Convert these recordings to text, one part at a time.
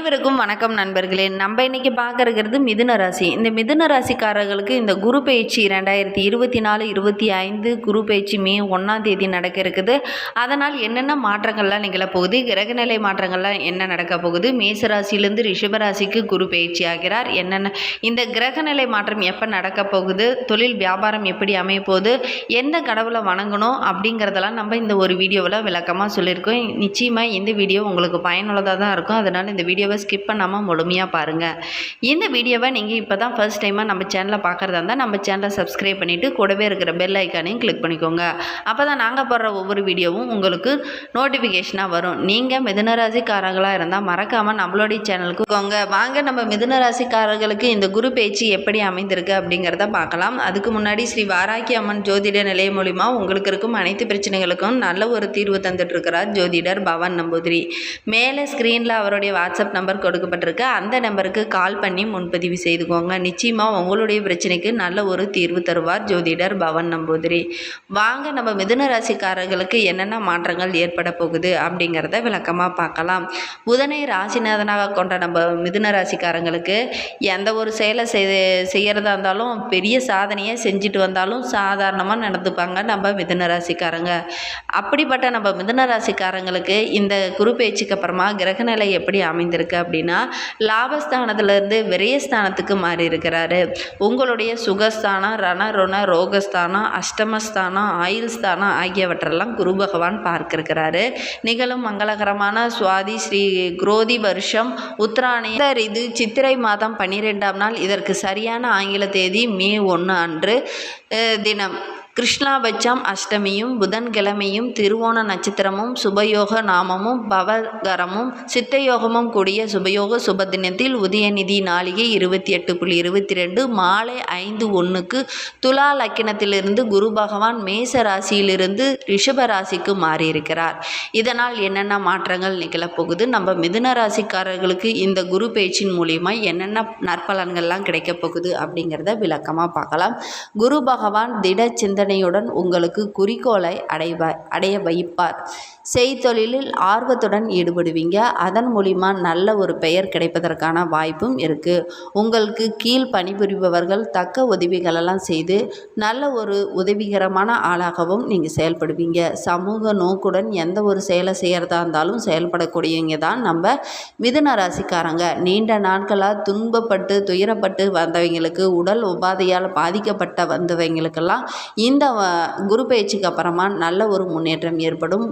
அனைவருக்கும் வணக்கம் நண்பர்களே. நம்ம இன்னைக்கு பார்க்கறது மிதுன ராசி. இந்த மிதுன ராசிக்காரர்களுக்கு இந்த குரு பயிற்சி ரெண்டாயிரத்தி இருபத்தி நாலு இருபத்தி ஐந்து குரு பயிற்சி மே ஒன்றாம் தேதி நடக்க இருக்குது. அதனால் என்னென்ன மாற்றங்கள்லாம் நிகழப்போகுது கிரகநிலை மாற்றங்கள்லாம் என்ன நடக்க போகுது? மேச ராசியிலேருந்து ரிஷபராசிக்கு குரு பயிற்சி ஆகிறார். என்னென்ன இந்த கிரகநிலை மாற்றம் எப்போ நடக்க போகுது? தொழில் வியாபாரம் எப்படி அமைய போகுது? எந்த கடவுளை வணங்கணும்? அப்படிங்கிறதெல்லாம் நம்ம இந்த ஒரு வீடியோவில் விளக்கமாக சொல்லியிருக்கோம். நிச்சயமாக இந்த வீடியோ உங்களுக்கு பயனுள்ளதாக தான் இருக்கும். அதனால் இந்த வீடியோவை ஸ்கிப் பண்ணாமல் முழுமையாக பாருங்கள் இந்த வீடியோவை நீங்கள் இப்போ தான் ஃபர்ஸ்ட் டைமாக நம்ம சேனலை பார்க்குறதா இருந்தால் நம்ம சேனலை சப்ஸ்கிரைப் பண்ணிவிட்டு கூடவே இருக்கிற பெல் ஐக்கானையும் கிளிக் பண்ணிக்கோங்க. அப்போ தான் நாங்கள் போடுற ஒவ்வொரு வீடியோவும் உங்களுக்கு நோட்டிஃபிகேஷனாக வரும். நீங்கள் மிதுனராசிக்காரர்களாக இருந்தால் மறக்காமல் நம்மளுடைய சேனலுக்கு போங்க வாங்க. நம்ம மிதுனராசிக்காரர்களுக்கு இந்த குரு பேச்சு எப்படி அமைந்திருக்கு அப்படிங்கிறத பார்க்கலாம். அதுக்கு முன்னாடி ஸ்ரீ வாராக்கி அம்மன் ஜோதிட நிலையம் மூலிமா உங்களுக்கு இருக்கும் அனைத்து பிரச்சனைகளுக்கும் நல்ல ஒரு தீர்வு தந்துட்டு இருக்கிறார் ஜோதிடர் பவன் நம்பூதிரி. மேலே ஸ்க்ரீனில் அவருடைய வாட்ஸ்அப் நம்பர் கொடுக்கப்பட்டிருக்கு அந்த நம்பருக்கு கால் பண்ணி முன்பதிவு செய்துக்கோங்க. நிச்சயமாக உங்களுடைய பிரச்சனைக்கு நல்ல ஒரு தீர்வு தருவார் ஜோதிடர் பவன் நம்பூதிரி. வாங்க நம்ம மிதுன ராசிக்காரர்களுக்கு என்னென்ன மாற்றங்கள் ஏற்பட போகுது அப்படிங்கிறத விளக்கமாக பார்க்கலாம். புதனை ராசிநாதனாக கொண்ட நம்ம மிதுன ராசிக்காரங்களுக்கு எந்த ஒரு செயலை செய் செய்கிறதா இருந்தாலும் பெரிய சாதனையை செஞ்சுட்டு வந்தாலும் சாதாரணமாக நடந்துப்பாங்க நம்ம மிதுன ராசிக்காரங்க. அப்படிப்பட்ட நம்ம மிதுன ராசிக்காரங்களுக்கு இந்த குரு பேச்சுக்கு அப்புறமா கிரகநிலை எப்படி அமைந்திருக்கு? அப்படின்னா லாபஸ்தானத்துலேருந்து விரயஸ்தானத்துக்கு மாறி இருக்கிறாரு. உங்களுடைய சுகஸ்தானம் ரண ருண ரோகஸ்தானம் அஷ்டமஸ்தானம் ஆயுள் ஸ்தானம் ஆகியவற்றெல்லாம் குரு பகவான் பார்க்கிருக்கிறாரு நிகழும் மங்களகரமான சுவாதி ஸ்ரீ குரோதி வருஷம் உத்தராணி இது சித்திரை மாதம் பன்னிரெண்டாம் நாள். இதற்கு சரியான ஆங்கில தேதி மே ஒன்று அன்று தினம். கிருஷ்ணாபட்சம் அஷ்டமியும் புதன்கிழமையும் திருவோண நட்சத்திரமும் சுபயோக நாமமும் பவகரமும் சித்தயோகமும் கூடிய சுபயோக சுபதினத்தில் உதயநிதி நாளிகை இருபத்தி எட்டு புள்ளி இருபத்தி ரெண்டு மாலை ஐந்து ஒன்றுக்கு துலா லக்கினத்திலிருந்து குரு பகவான் மேச ராசியிலிருந்து ரிஷப ராசிக்கு மாறியிருக்கிறார். இதனால் என்னென்ன மாற்றங்கள் நிகழப்போகுது? நம்ம மிதுன ராசிக்காரர்களுக்கு இந்த குரு பேச்சின் மூலியமாக என்னென்ன நற்பலன்கள்லாம் கிடைக்கப் போகுது அப்படிங்கிறத விளக்கமாக பார்க்கலாம். குரு பகவான் திட சிந்தனையுடன் உங்களுக்கு குறிக்கோளை அடைவ அடைய வைப்பார். செய்தொழிலில் ஆர்வத்துடன் ஈடுபடுவீங்க. அதன் மூலிமா நல்ல ஒரு பெயர் கிடைப்பதற்கான வாய்ப்பும் இருக்குது உங்களுக்கு கீழ் பணிபுரிபவர்கள் தக்க உதவிகளெல்லாம் செய்து நல்ல ஒரு உதவிகரமான ஆளாகவும் நீங்கள் செயல்படுவீங்க. சமூக நோக்குடன் எந்த ஒரு செயலை செய்கிறதா இருந்தாலும் செயல்படக்கூடியவங்க தான் நம்ம மிதுன ராசிக்காரங்க. நீண்ட நாட்களாக துன்பப்பட்டு துயரப்பட்டு வந்தவங்களுக்கு உடல் உபாதையால் பாதிக்கப்பட்ட வந்தவங்களுக்கெல்லாம் இந்த குரு பயிற்சிக்கு அப்புறமா நல்ல ஒரு முன்னேற்றம் ஏற்படும்.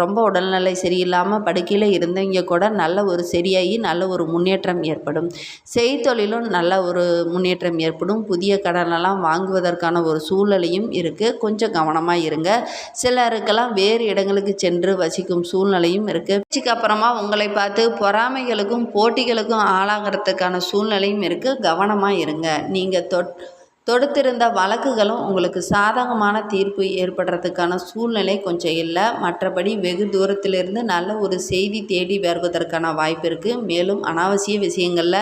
ரொம்ப உடல்நிலை சரியில்லாமல் படுக்கையில் இருந்தவங்க கூட நல்ல ஒரு சரியாகி நல்ல ஒரு முன்னேற்றம் ஏற்படும். செய்தொழிலும் நல்ல ஒரு முன்னேற்றம் ஏற்படும். புதிய கடனெல்லாம் வாங்குவதற்கான ஒரு சூழ்நிலையும் இருக்குது கொஞ்சம் கவனமாக இருங்க. சிலருக்கெல்லாம் வேறு இடங்களுக்கு சென்று வசிக்கும் சூழ்நிலையும் இருக்குது பயிற்சிக்கு அப்புறமா உங்களை பார்த்து பொறாமைகளுக்கும் போட்டிகளுக்கும் ஆளாகிறதுக்கான சூழ்நிலையும் இருக்குது கவனமாக இருங்க. நீங்கள் தொட் தொடுத்திருந்த வழக்குகளும் உங்களுக்கு சாதகமான தீர்ப்பு ஏற்படுறதுக்கான சூழ்நிலை கொஞ்சம் இல்லை. மற்றபடி வெகு தூரத்திலிருந்து நல்ல ஒரு செய்தி தேடி வருவதற்கான வாய்ப்பு இருக்குது மேலும் அனாவசிய விஷயங்களில்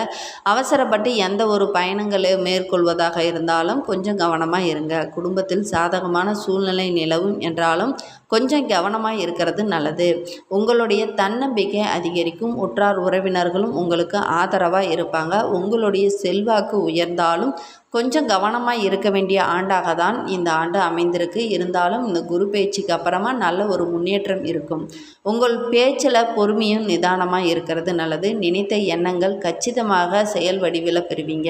அவசரப்பட்டு எந்த ஒரு பயணங்களை மேற்கொள்வதாக இருந்தாலும் கொஞ்சம் கவனமாக இருங்க. குடும்பத்தில் சாதகமான சூழ்நிலை நிலவும் என்றாலும் கொஞ்சம் கவனமாக இருக்கிறது நல்லது. உங்களுடைய தன்னம்பிக்கை அதிகரிக்கும். உற்றார் உறவினர்களும் உங்களுக்கு ஆதரவாக இருப்பாங்க. உங்களுடைய செல்வாக்கு உயர்ந்தாலும் கொஞ்சம் கவனமாக இருக்க வேண்டிய ஆண்டாக தான் இந்த ஆண்டு அமைந்திருக்கு. இருந்தாலும் இந்த குரு பேச்சுக்கு அப்புறமா நல்ல ஒரு முன்னேற்றம் இருக்கும். உங்கள் பேச்சில் பொறுமையும் நிதானமாக இருக்கிறது நல்லது. நினைத்த எண்ணங்கள் கச்சிதமாக செயல் வடிவில் பெறுவீங்க.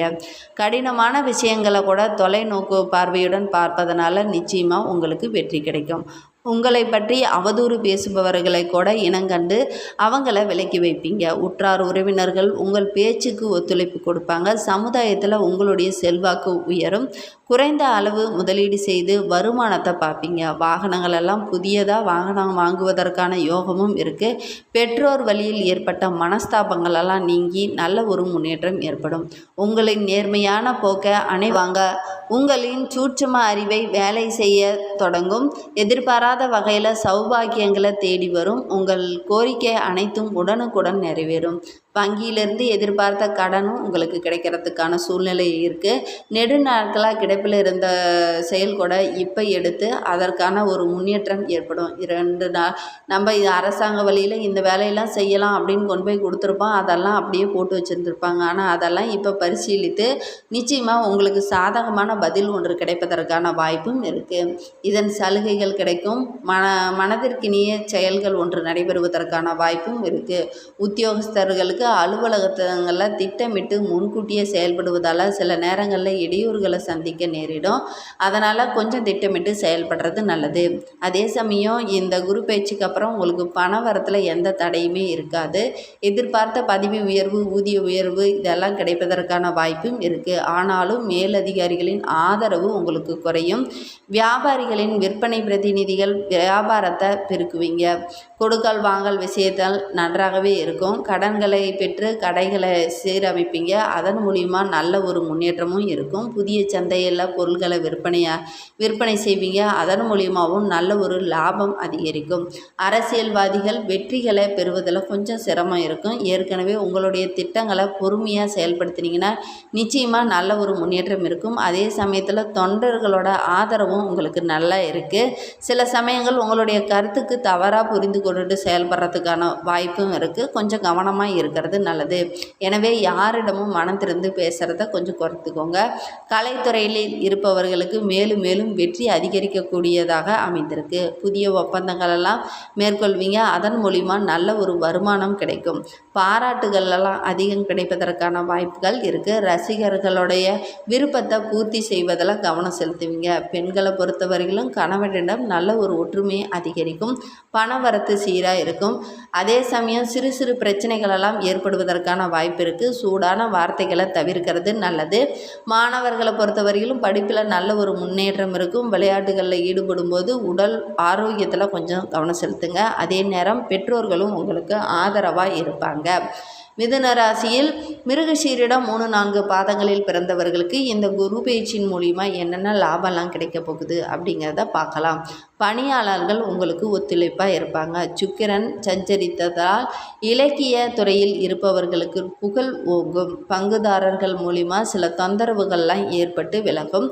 கடினமான விஷயங்களை கூட தொலைநோக்கு பார்வையுடன் பார்ப்பதனால நிச்சயமாக உங்களுக்கு வெற்றி கிடைக்கும். உங்களை பற்றி அவதூறு பேசுபவர்களை கூட இனங்கண்டு அவங்கள விலக்கி வைப்பீங்க. உற்றார் உறவினர்கள் உங்கள் பேச்சுக்கு ஒத்துழைப்பு கொடுப்பாங்க. சமுதாயத்தில் உங்களுடைய செல்வாக்கு உயரும். குறைந்த அளவு முதலீடு செய்து வருமானத்தை பார்ப்பீங்க. வாகனங்கள் எல்லாம் புதியதாக வாகனம் வாங்குவதற்கான யோகமும் இருக்குது பெற்றோர் வழியில் ஏற்பட்ட மனஸ்தாபங்கள் எல்லாம் நீங்கி நல்ல ஒரு முன்னேற்றம் ஏற்படும். உங்களின் நேர்மையான போக்கை அணைவாங்க உங்களின் சூட்சும அறிவை வேலை செய்ய தொடங்கும். எதிர்பாராத வகையில் சௌபாக்கியங்களை தேடி வரும். உங்கள் கோரிக்கை அனைத்தும் உடனுக்குடன் நிறைவேறும். வங்கியிலேருந்து எதிர்பார்த்த கடனும் உங்களுக்கு கிடைக்கிறதுக்கான சூழ்நிலை இருக்குது நெடு நாட்களாக கிடப்பில் இருந்த செயல் கூட இப்போ எடுத்து அதற்கான ஒரு முன்னேற்றம் ஏற்படும். இரண்டு நாள் நம்ம இது அரசாங்க வழியில் இந்த வேலையெல்லாம் செய்யலாம் அப்படின்னு கொண்டு போய் கொடுத்துருப்போம். அதெல்லாம் அப்படியே போட்டு வச்சுருந்துருப்பாங்க. ஆனால் அதெல்லாம் இப்போ பரிசீலித்து நிச்சயமாக உங்களுக்கு சாதகமான பதில் ஒன்று கிடைப்பதற்கான வாய்ப்பும் இருக்குது இதன் சலுகைகள் கிடைக்கும். மன மனதிற்கினிய செயல்கள் ஒன்று நடைபெறுவதற்கான வாய்ப்பும் இருக்குது உத்தியோகஸ்தர்களுக்கு அலுவலகங்களில் திட்டமிட்டு முன்கூட்டியே செயல்படுவதால் சில நேரங்களில் இடையூறுகளை சந்திக்க நேரிடும். அதனால் கொஞ்சம் திட்டமிட்டு செயல்படுறது நல்லது. அதே சமயம் இந்த குரு பயிற்சிக்கு அப்புறம் உங்களுக்கு பண வரத்தில் எந்த தடையுமே இருக்காது. எதிர்பார்த்த பதவி உயர்வு ஊதிய உயர்வு இதெல்லாம் கிடைப்பதற்கான வாய்ப்பும் இருக்குது ஆனாலும் மேலதிகாரிகளின் ஆதரவு உங்களுக்கு குறையும். வியாபாரிகளின் விற்பனை பிரதிநிதிகள் வியாபாரத்தை பெருக்குவீங்க. கொடுக்கல் வாங்கல் விஷயத்தால் நன்றாகவே இருக்கும். கடன்களை பெற்று கடைகளை சீரமைப்பீங்க. அதன் மூலிமா நல்ல ஒரு முன்னேற்றமும் இருக்கும். புதிய சந்தையில் பொருட்களை விற்பனையாக விற்பனை செய்வீங்க. அதன் மூலியமாகவும் நல்ல ஒரு லாபம் அதிகரிக்கும். அரசியல்வாதிகள் வெற்றிகளை பெறுவதில் கொஞ்சம் சிரமம் இருக்கும். ஏற்கனவே உங்களுடைய திட்டங்களை பொறுமையாக செயல்படுத்தினீங்கன்னா நிச்சயமாக நல்ல ஒரு முன்னேற்றம் இருக்கும். அதே சமயத்தில் தொண்டர்களோட ஆதரவும் உங்களுக்கு நல்லா இருக்குது சில சமயங்கள் உங்களுடைய கருத்துக்கு தவறாக புரிந்து கொண்டுட்டு செயல்படுறதுக்கான வாய்ப்பும் இருக்குது கொஞ்சம் கவனமாக இருக்கிறது. நல்லது. எனவே யாரிடமும் மனம் திறந்து பேசுகிறத கொஞ்சம் குறைத்துக்கோங்க. கலைத்துறையில் இருப்பவர்களுக்கு மேலும் மேலும் வெற்றி அதிகரிக்கக்கூடியதாக அமைந்திருக்கு. புதிய ஒப்பந்தங்களெல்லாம் மேற்கொள்வீங்க. அதன் மூலிமா நல்ல ஒரு வருமானம் கிடைக்கும். பாராட்டுகளெல்லாம் அதிகம் கிடைப்பதற்கான வாய்ப்புகள் இருக்குது ரசிகர்களுடைய விருப்பத்தை பூர்த்தி செய்வதில் கவனம் செலுத்துவீங்க. பெண்களை பொறுத்தவரையிலும் கணவனிடம் நல்ல ஒரு ஒற்றுமை அதிகரிக்கும். பணவரத்து சீராக இருக்கும். அதே சமயம் சிறு சிறு பிரச்சனைகளெல்லாம் ஏற்படுவதற்கான வாய்ப்பு இருக்குது சூடான வார்த்தைகளை தவிர்க்கிறது நல்லது. மாணவர்களை பொறுத்தவரையிலும் படிப்பில் நல்ல ஒரு முன்னேற்றம் இருக்கும். விளையாட்டுகளில் ஈடுபடும் போது உடல் ஆரோக்கியத்தில் கொஞ்சம் கவனம் செலுத்துங்க. அதே நேரம் பெற்றோர்களும் உங்களுக்கு ஆதரவாக இருப்பாங்க. மிதுன ராசியில் மிருகசீரிடம் மூணு நான்கு பாதங்களில் பிறந்தவர்களுக்கு இந்த குரு பேச்சின் மூலிமா என்னென்ன லாபம்லாம் கிடைக்க போகுது அப்படிங்கிறத பார்க்கலாம். பணியாளர்கள் உங்களுக்கு ஒத்துழைப்பாக இருப்பாங்க. சுக்கிரன் சஞ்சரித்ததால் இலக்கிய துறையில் இருப்பவர்களுக்கு புகழ் ஓங்கும். பங்குதாரர்கள் மூலிமா சில தொந்தரவுகள்லாம் ஏற்பட்டு விலகும்.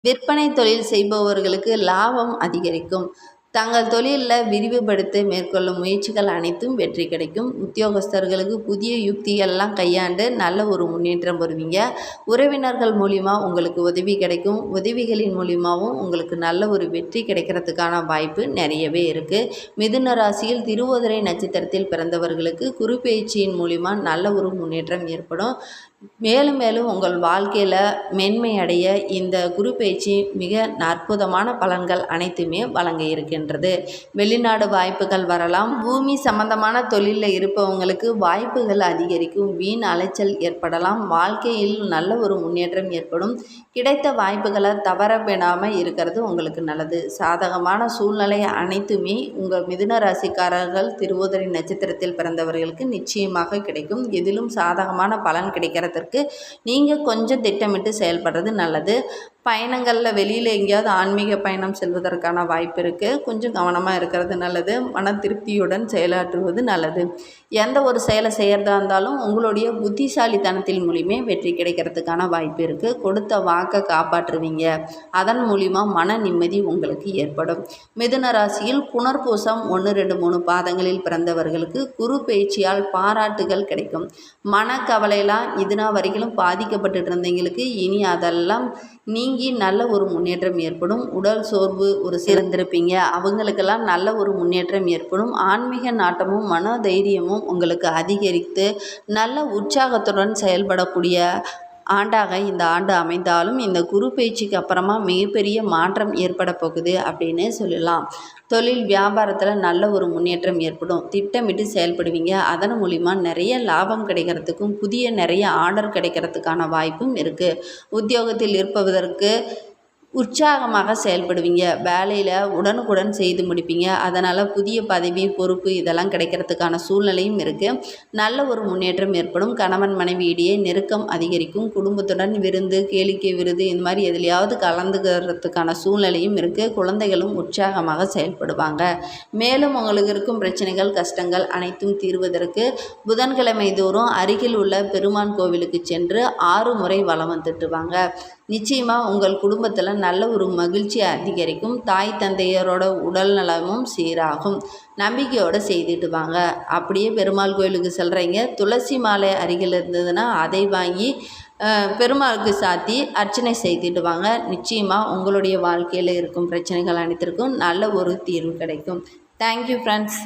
விற்பனை தொழில் செய்பவர்களுக்கு லாபம் அதிகரிக்கும். தங்கள் தொழிலில் விரிவுபடுத்த மேற்கொள்ளும் முயற்சிகள் அனைத்தும் வெற்றி கிடைக்கும். உத்தியோகஸ்தர்களுக்கு புதிய யுக்திகள்லாம் கையாண்டு நல்ல ஒரு முன்னேற்றம் வருவீங்க உறவினர்கள் மூலிமா உங்களுக்கு உதவி கிடைக்கும். உதவிகளின் மூலிமாவும் உங்களுக்கு நல்ல ஒரு வெற்றி கிடைக்கிறதுக்கான வாய்ப்பு நிறையவே இருக்குது மிதுன ராசியில் திருவோதரை நட்சத்திரத்தில் பிறந்தவர்களுக்கு குருப்பெயர்ச்சியின் மூலிமா நல்ல ஒரு முன்னேற்றம் ஏற்படும். மேலும் மேலும் உங்கள் வாழ்க்கையில் மென்மையடைய இந்த குரு பயிற்சி மிக அற்புதமான பலன்கள் அனைத்துமே வழங்க இருக்கின்றது. வெளிநாடு வாய்ப்புகள் வரலாம். பூமி சம்பந்தமான தொழிலில் இருப்பவங்களுக்கு வாய்ப்புகள் அதிகரிக்கும். வீண் அலைச்சல் ஏற்படலாம். வாழ்க்கையில் நல்ல ஒரு முன்னேற்றம் ஏற்படும். கிடைத்த வாய்ப்புகளை தவற விடாமல் இருக்கிறது உங்களுக்கு நல்லது. சாதகமான சூழ்நிலை அனைத்துமே உங்கள் மிதுன ராசிக்காரர்கள் திருவோதரி நட்சத்திரத்தில் பிறந்தவர்களுக்கு நிச்சயமாக கிடைக்கும். எதிலும் சாதகமான பலன் மாற்றத்திற்கு நீங்கள் கொஞ்சம் திட்டமிட்டு செயல்படுறது நல்லது. பயணங்களில் வெளியில் எங்கேயாவது ஆன்மீக பயணம் செல்வதற்கான வாய்ப்பு இருக்குது கொஞ்சம் கவனமாக இருக்கிறது நல்லது. மன திருப்தியுடன் செயலாற்றுவது நல்லது. எந்த ஒரு செயலை செய்கிறதா இருந்தாலும் உங்களுடைய புத்திசாலித்தனத்தின் மூலியமே வெற்றி கிடைக்கிறதுக்கான வாய்ப்பு இருக்குது கொடுத்த வாக்கை காப்பாற்றுவீங்க. அதன் மூலிமா மன நிம்மதி உங்களுக்கு ஏற்படும். மிதுன ராசியில் புனர்பூசம் ஒன்று ரெண்டு மூணு பாதங்களில் பிறந்தவர்களுக்கு குரு பேச்சியால் பாராட்டுகள் கிடைக்கும். மனக்கவலையெல்லாம் இதுனா வரைக்கும் பாதிக்கப்பட்டு இருந்தவங்களுக்கு இனி அதெல்லாம் நீங்கி நல்ல ஒரு முன்னேற்றம் ஏற்படும். உடல் சோர்வு ஒரு சிறந்திருப்பீங்க. அவங்களுக்கெல்லாம் நல்ல ஒரு முன்னேற்றம் ஏற்படும். ஆன்மீக நாட்டமும் மன தைரியமும் உங்களுக்கு அதிகரித்து நல்ல உற்சாகத்துடன் செயல்படக்கூடிய ஆண்டாக இந்த ஆண்டு அமைந்தாலும் இந்த குரு பயிற்சிக்கு அப்புறமா மிகப்பெரிய மாற்றம் ஏற்பட போகுது அப்படின்னு சொல்லலாம். தொழில் வியாபாரத்தில் நல்ல ஒரு முன்னேற்றம் ஏற்படும். திட்டமிட்டு செயல்படுவீங்க. அதன் மூலிமா நிறைய லாபம் கிடைக்கிறதுக்கும் புதிய நிறைய ஆர்டர் கிடைக்கிறதுக்கான வாய்ப்பும் இருக்குது உத்தியோகத்தில் இருப்பதற்கு உற்சாகமாக செயல்படுவீங்க. வேலையில் உடனுக்குடன் செய்து முடிப்பீங்க. அதனால் புதிய பதவி பொறுப்பு இதெல்லாம் கிடைக்கிறதுக்கான சூழ்நிலையும் இருக்குது நல்ல ஒரு முன்னேற்றம் ஏற்படும். கணவன் மனைவி இடையே நெருக்கம் அதிகரிக்கும். குடும்பத்துடன் விருந்து கேளிக்கை விருது இந்த மாதிரி எதுலையாவது கலந்துக்கிறதுக்கான சூழ்நிலையும் இருக்குது குழந்தைகளும் உற்சாகமாக செயல்படுவாங்க. மேலும் உங்களுக்கு இருக்கும் பிரச்சனைகள் கஷ்டங்கள் அனைத்தும் தீர்வதற்கு புதன்கிழமை தோறும் அருகில் உள்ள பெருமான் கோவிலுக்கு சென்று ஆறு முறை வலம் வந்துட்டுவாங்க நிச்சயமாக உங்கள் குடும்பத்தில் நல்ல ஒரு மகிழ்ச்சி அதிகரிக்கும். தாய் தந்தையரோட உடல் நலமும் சீராகும். நம்பிக்கையோடு செய்துட்டு வாங்க. அப்படியே பெருமாள் கோயிலுக்கு செல்கிறீங்க துளசி மாலை அருகில் இருந்ததுன்னா அதை வாங்கி பெருமாளுக்கு சாத்தி அர்ச்சனை செய்துட்டு வாங்க. நிச்சயமாக உங்களுடைய வாழ்க்கையில் இருக்கும் பிரச்சனைகள் அனைத்திற்கும் நல்ல ஒரு தீர்வு கிடைக்கும். Thank you friends